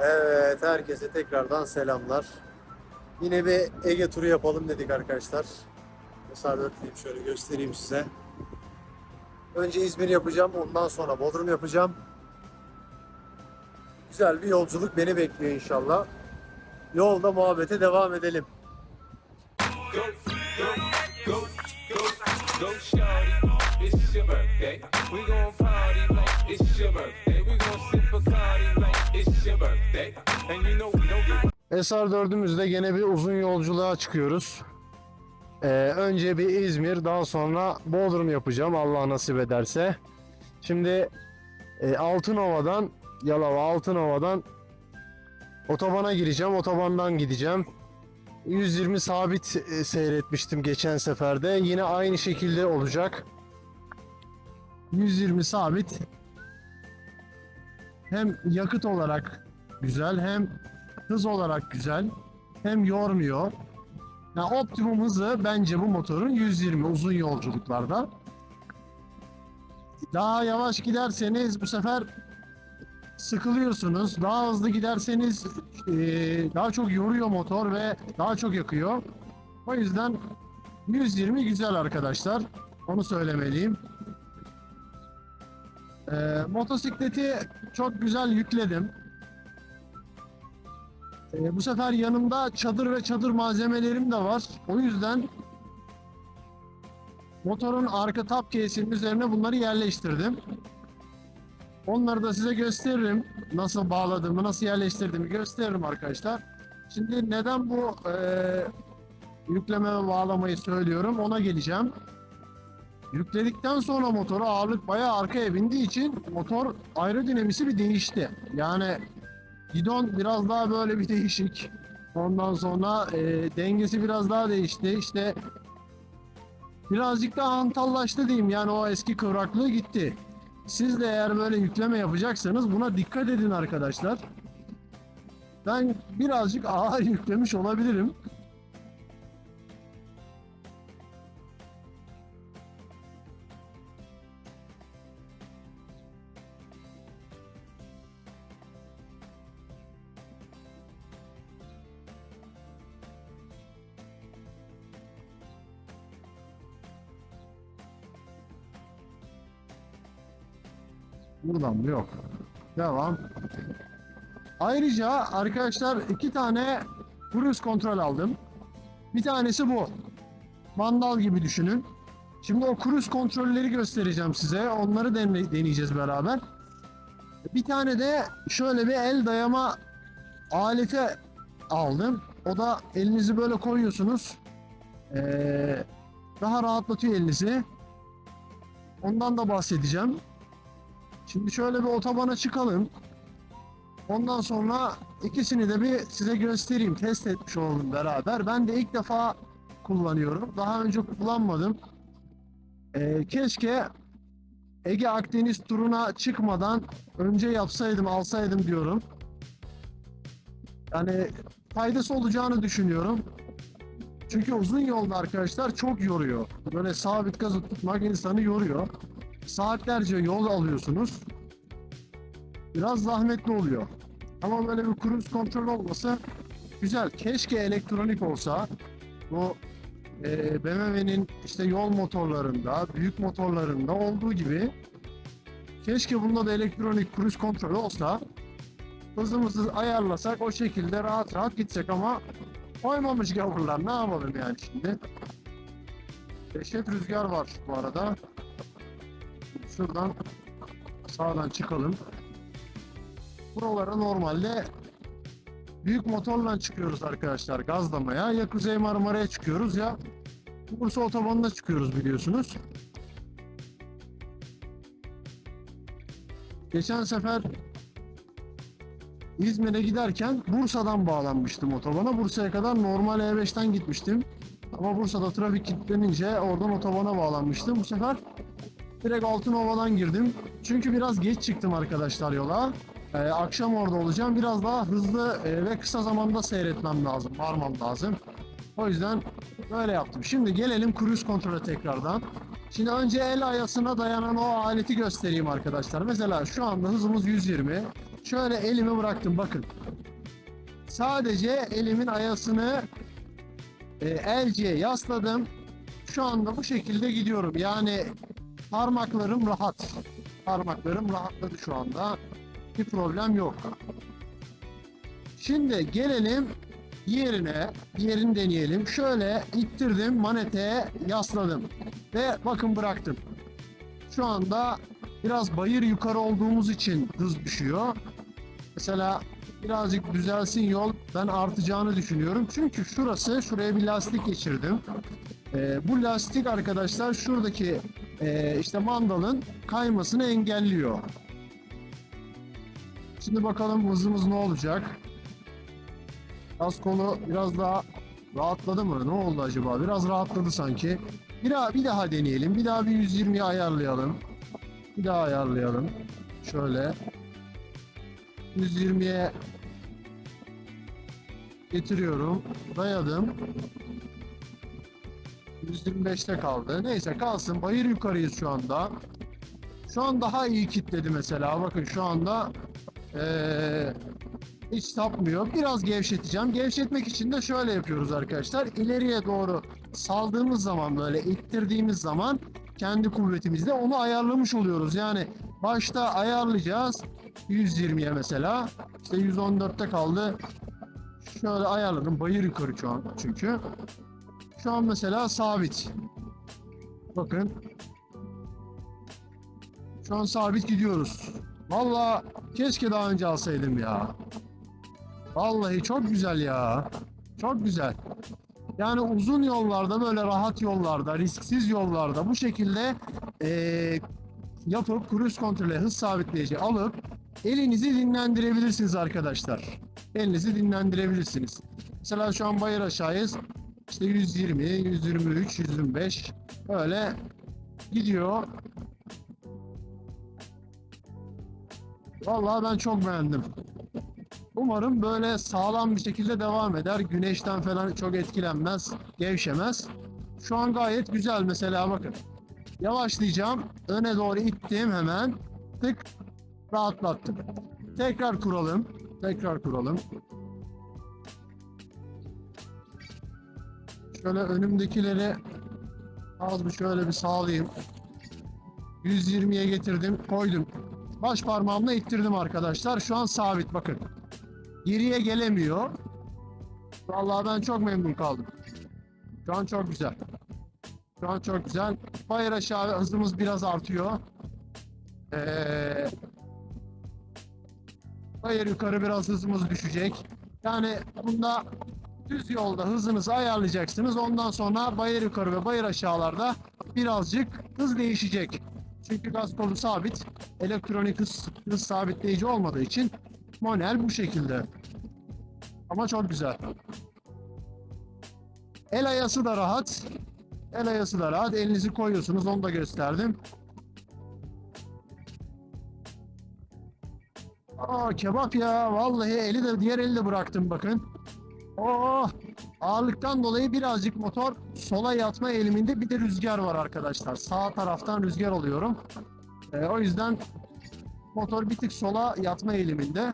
Evet, herkese tekrardan selamlar. Yine bir Ege turu yapalım dedik arkadaşlar. Müsaade edeyim şöyle göstereyim size. Önce İzmir yapacağım, ondan sonra Bodrum yapacağım. Güzel bir yolculuk beni bekliyor inşallah. Yolda muhabbete devam edelim. Go, go, go, go, go, shorty. It's your. Give SR4'ümüzde gene bir uzun yolculuğa çıkıyoruz. Ee, önce bir İzmir, daha sonra Bodrum yapacağım Allah nasip ederse. Şimdi e, Altınova'dan, Yalova Altınova'dan otobana gireceğim, otobandan gideceğim. 120 sabit e, seyretmiştim geçen seferde. Yine aynı şekilde olacak. 120 sabit. Hem yakıt olarak güzel hem hız olarak güzel. Hem yormuyor. Ya optimum hızı bence bu motorun 120 uzun yolculuklarda. Daha yavaş giderseniz bu sefer sıkılıyorsunuz. Daha hızlı giderseniz eee, daha çok yoruyor motor ve daha çok yakıyor. O yüzden 120 güzel arkadaşlar. Onu söylemeliyim. Eee, motosikleti çok güzel yükledim. Ee, bu sefer yanımda çadır ve çadır malzemelerim de var. O yüzden motorun arka top case'inin üzerine bunları yerleştirdim. Onları da size gösteririm. Nasıl bağladığımı, nasıl yerleştirdiğimi gösteririm arkadaşlar. Şimdi neden bu e, yükleme ve bağlamayı söylüyorum ona geleceğim. Yükledikten sonra motoru ağırlık bayağı arkaya bindiği için motor aerodinamisi bir değişti. Yani Gidon biraz daha böyle bir değişik. Ondan sonra e, dengesi biraz daha değişti. İşte birazcık daha hantallaştı diyeyim. Yani o eski kıvraklığı gitti. Siz de eğer böyle yükleme yapacaksanız buna dikkat edin arkadaşlar. Ben birazcık ağır yüklemiş olabilirim. Buradan mı? Yok. Devam. Ayrıca arkadaşlar iki tane cruise kontrol aldım. Bir tanesi bu. Mandal gibi düşünün. Şimdi o cruise kontrolleri göstereceğim size. Onları dene- deneyeceğiz beraber. Bir tane de şöyle bir el dayama aleti aldım. O da elinizi böyle koyuyorsunuz. Ee, daha rahatlatıyor elinizi. Ondan da bahsedeceğim. Şimdi şöyle bir otobana çıkalım. Ondan sonra ikisini de bir size göstereyim. Test etmiş olalım beraber. Ben de ilk defa kullanıyorum. Daha önce kullanmadım. Ee, keşke Ege Akdeniz turuna çıkmadan önce yapsaydım, alsaydım diyorum. Yani faydası olacağını düşünüyorum. Çünkü uzun yolda arkadaşlar çok yoruyor. Böyle sabit gazı tutmak insanı yoruyor saatlerce yol alıyorsunuz. Biraz zahmetli oluyor. Ama böyle bir cruise kontrol olması güzel. Keşke elektronik olsa. Bu e, BMW'nin işte yol motorlarında, büyük motorlarında olduğu gibi keşke bunda da elektronik cruise kontrolü olsa. Hızımızı ayarlasak o şekilde rahat rahat gitsek ama koymamış gavurlar ne yapalım yani şimdi. Dehşet rüzgar var bu arada. Şuradan sağdan çıkalım. Buralara normalde büyük motorla çıkıyoruz arkadaşlar gazlamaya. Ya Kuzey Marmara'ya çıkıyoruz ya Bursa otobanına çıkıyoruz biliyorsunuz. Geçen sefer İzmir'e giderken Bursa'dan bağlanmıştım otobana. Bursa'ya kadar normal E5'ten gitmiştim. Ama Bursa'da trafik kilitlenince oradan otobana bağlanmıştım. Bu sefer Direkt Altınova'dan girdim. Çünkü biraz geç çıktım arkadaşlar yola. Ee, akşam orada olacağım. Biraz daha hızlı e, ve kısa zamanda seyretmem lazım, varmam lazım. O yüzden böyle yaptım. Şimdi gelelim cruise kontrole tekrardan. Şimdi önce el ayasına dayanan o aleti göstereyim arkadaşlar. Mesela şu anda hızımız 120. Şöyle elimi bıraktım bakın. Sadece elimin ayasını e, elciye yasladım. Şu anda bu şekilde gidiyorum. Yani parmaklarım rahat. Parmaklarım rahatladı şu anda. Bir problem yok. Şimdi gelelim yerine, yerini deneyelim. Şöyle ittirdim, maneteye yasladım. Ve bakın bıraktım. Şu anda biraz bayır yukarı olduğumuz için hız düşüyor. Mesela birazcık düzelsin yol ben artacağını düşünüyorum. Çünkü şurası, şuraya bir lastik geçirdim. Ee, bu lastik arkadaşlar şuradaki e, işte mandalın kaymasını engelliyor. Şimdi bakalım hızımız ne olacak? Gaz kolu biraz daha rahatladı mı? Ne oldu acaba? Biraz rahatladı sanki. Bir daha, bir daha deneyelim. Bir daha bir 120'ye ayarlayalım. Bir daha ayarlayalım. Şöyle. 120'ye getiriyorum. Dayadım. 125'te kaldı. Neyse kalsın. Bayır yukarıyız şu anda. Şu an daha iyi kitledi mesela. Bakın şu anda eee, hiç sapmıyor. Biraz gevşeteceğim. Gevşetmek için de şöyle yapıyoruz arkadaşlar. İleriye doğru saldığımız zaman böyle ittirdiğimiz zaman kendi kuvvetimizle onu ayarlamış oluyoruz. Yani başta ayarlayacağız. 120'ye mesela. İşte 114'te kaldı. Şöyle ayarladım. Bayır yukarı şu an çünkü. Şu an mesela sabit. Bakın. Şu an sabit gidiyoruz. Vallahi keşke daha önce alsaydım ya. Vallahi çok güzel ya. Çok güzel. Yani uzun yollarda böyle rahat yollarda, risksiz yollarda bu şekilde eee, yapıp cruise kontrole hız sabitleyici alıp elinizi dinlendirebilirsiniz arkadaşlar. Elinizi dinlendirebilirsiniz. Mesela şu an bayır aşağıyız. İşte 120, 123, 125 öyle gidiyor. Vallahi ben çok beğendim. Umarım böyle sağlam bir şekilde devam eder. Güneşten falan çok etkilenmez, gevşemez. Şu an gayet güzel mesela bakın. Yavaşlayacağım. Öne doğru ittim hemen. Tık rahatlattım. Tekrar kuralım. Tekrar kuralım. Şöyle önümdekileri az bir şöyle bir sağlayayım. 120'ye getirdim, koydum. Baş parmağımla ittirdim arkadaşlar. Şu an sabit bakın. Geriye gelemiyor. Vallahi ben çok memnun kaldım. Şu an çok güzel. Şu an çok güzel. Bayır aşağı hızımız biraz artıyor. Ee, bayır yukarı biraz hızımız düşecek. Yani bunda düz yolda hızınızı ayarlayacaksınız. Ondan sonra bayır yukarı ve bayır aşağılarda birazcık hız değişecek. Çünkü gaz kolu sabit. Elektronik hız, hız sabitleyici olmadığı için manuel bu şekilde. Ama çok güzel. El ayası da rahat. El ayası da rahat. Elinizi koyuyorsunuz. Onu da gösterdim. Aa kebap ya. Vallahi eli de diğer eli de bıraktım bakın. Oh! Ağırlıktan dolayı birazcık motor sola yatma eğiliminde bir de rüzgar var arkadaşlar. Sağ taraftan rüzgar alıyorum. Ee, o yüzden motor bir tık sola yatma eğiliminde.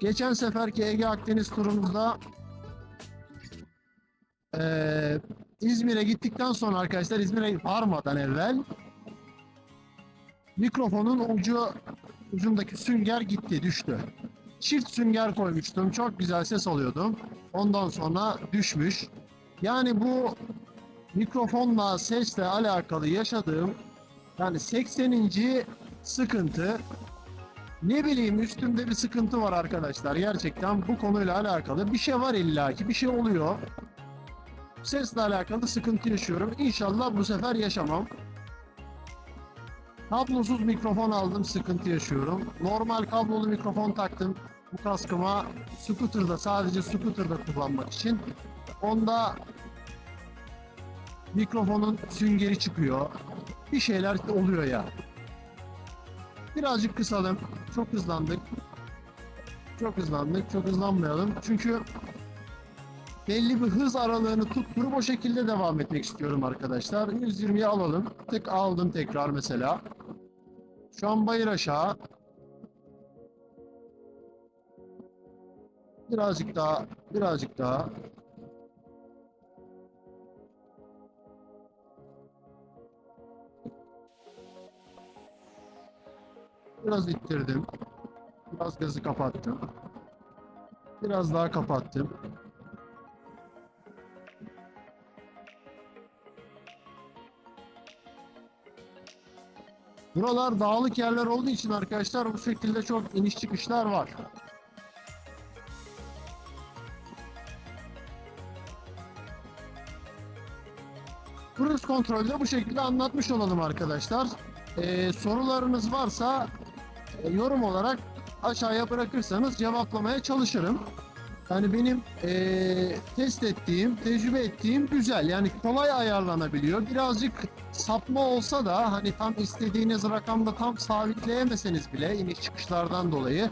Geçen seferki Ege Akdeniz turumuzda eee, İzmir'e gittikten sonra arkadaşlar İzmir'e varmadan evvel mikrofonun ucu ucundaki sünger gitti, düştü. Çift sünger koymuştum. Çok güzel ses alıyordum. Ondan sonra düşmüş. Yani bu mikrofonla sesle alakalı yaşadığım yani 80. sıkıntı ne bileyim üstümde bir sıkıntı var arkadaşlar. Gerçekten bu konuyla alakalı bir şey var illaki. Bir şey oluyor. Sesle alakalı sıkıntı yaşıyorum. İnşallah bu sefer yaşamam. Kablosuz mikrofon aldım, sıkıntı yaşıyorum. Normal kablolu mikrofon taktım bu kaskıma. Scooter'da sadece scooter'da kullanmak için. Onda mikrofonun süngeri çıkıyor. Bir şeyler oluyor ya. Birazcık kısalım. Çok hızlandık. Çok hızlandık. Çok hızlanmayalım. Çünkü belli bir hız aralığını tutturup o şekilde devam etmek istiyorum arkadaşlar. 120'ye alalım. Tık aldım tekrar mesela. Şu an bayır aşağı. Birazcık daha, birazcık daha. Biraz ittirdim. Biraz gazı kapattım. Biraz daha kapattım. Buralar dağlık yerler olduğu için arkadaşlar bu şekilde çok iniş çıkışlar var. Cruise kontrolde bu şekilde anlatmış olalım arkadaşlar. Ee, sorularınız varsa e, yorum olarak aşağıya bırakırsanız cevaplamaya çalışırım. Yani benim eee, test ettiğim, tecrübe ettiğim güzel. Yani kolay ayarlanabiliyor. Birazcık sapma olsa da hani tam istediğiniz rakamda tam sabitleyemeseniz bile iniş çıkışlardan dolayı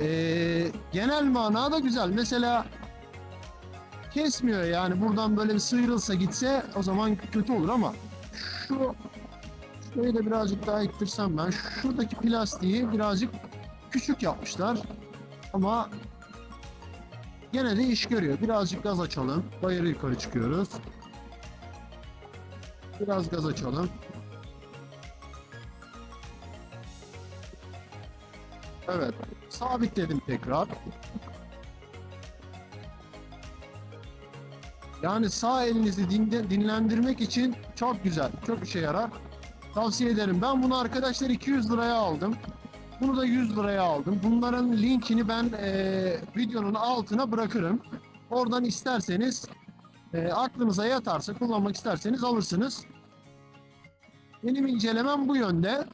eee, genel manada güzel. Mesela kesmiyor yani buradan böyle bir sıyrılsa gitse o zaman kötü olur ama şu şurayı da birazcık daha ittirsem ben şuradaki plastiği birazcık küçük yapmışlar ama Gene de iş görüyor. Birazcık gaz açalım. Bayırı yukarı çıkıyoruz. Biraz gaz açalım. Evet. Sabitledim tekrar. Yani sağ elinizi dinlendirmek için çok güzel. Çok işe yarar. Tavsiye ederim. Ben bunu arkadaşlar 200 liraya aldım. Bunu da 100 liraya aldım. Bunların linkini ben eee, videonun altına bırakırım. Oradan isterseniz eee, aklınıza yatarsa kullanmak isterseniz alırsınız. Benim incelemem bu yönde.